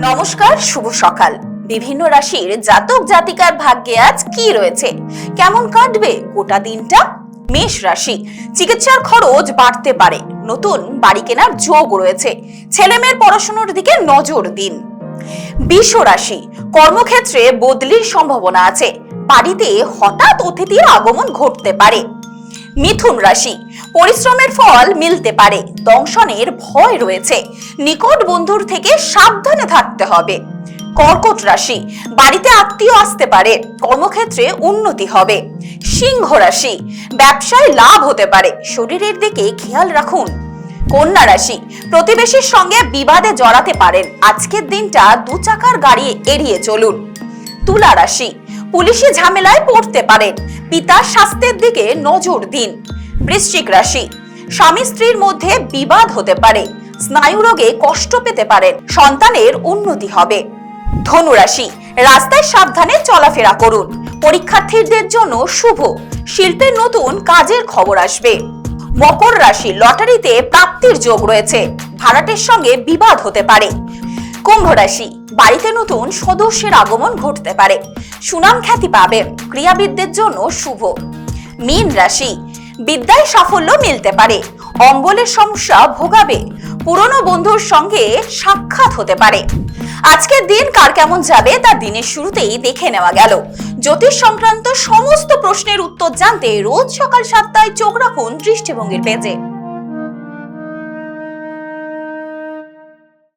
নমস্কার, শুভ সকাল। বিভিন্ন রাশির জাতক জাতিকার ভাগ্যে আজ কি রয়েছে? কেমন কাটবে গোটা দিনটা? মেষ রাশি, চিকিৎসার খরচ বাড়তে পারে। নতুন বাড়ি কেনার যোগ রয়েছে। ছেলে মেয়ের পড়াশোনার দিকে নজর দিন। বিষ রাশি, কর্মক্ষেত্রে বদলির সম্ভাবনা আছে। বাড়িতে হঠাৎ অতিথির আগমন ঘটতে পারে। মিথুন রাশি। পরিশ্রমের ফল মিলতে পারে, দংশনের ভয় রয়েছে। নিকট বন্ধুর থেকে সাবধানে থাকতে হবে। কর্কট রাশি, বাড়িতে আত্মীয় আসতে পারে, কর্মক্ষেত্রে উন্নতি হবে। সিংহ রাশি, ব্যবসায় লাভ হতে পারে, শরীরের দিকে খেয়াল রাখুন। কন্যা রাশি, প্রতিবেশীর সঙ্গে বিবাদে জড়াতে পারেন, আজকের দিনটা দু চাকার গাড়ি এড়িয়ে চলুন। তুলা রাশি, পুলিশি ঝামেলায় পড়তে পারেন পিতার স্বাস্থ্যের দিকে নজর দিন। বৃশ্চিক রাশি, স্বামী স্ত্রীর মধ্যে বিবাদ হতে পারে স্নায়ুরোগে কষ্ট পেতে পারেন, সন্তানের উন্নতি হবে। ধনু রাশি, রাস্তায় সাবধানে চলাফেরা করুন। পরীক্ষার্থীদের জন্য শুভ শিল্পের নতুন কাজের খবর আসবে। মকর রাশি, লটারিতে প্রাপ্তির যোগ রয়েছে, ভাড়াটের সঙ্গে বিবাদ হতে পারে। কুম্ভ রাশি। বাড়িতে নতুন সদস্যের আগমন ঘটতে পারে। সুনাম খ্যাতি পাবেন ক্রীড়াবিদদের জন্য শুভ। মীন রাশি। বিদ্যায় সাফল্য মিলতে পারে। অম্বলের সমস্যা ভোগাবে। পুরনো বন্ধুর সঙ্গে সাক্ষাৎ হতে পারে। আজকের দিন কার কেমন যাবে তা দিনের শুরুতেই দেখে নেওয়া গেল। জ্যোতিষ সংক্রান্ত সমস্ত প্রশ্নের উত্তর জানতে রোজ সকাল সাতটায় চোখ রাখুন দৃষ্টিভঙ্গির পেজে।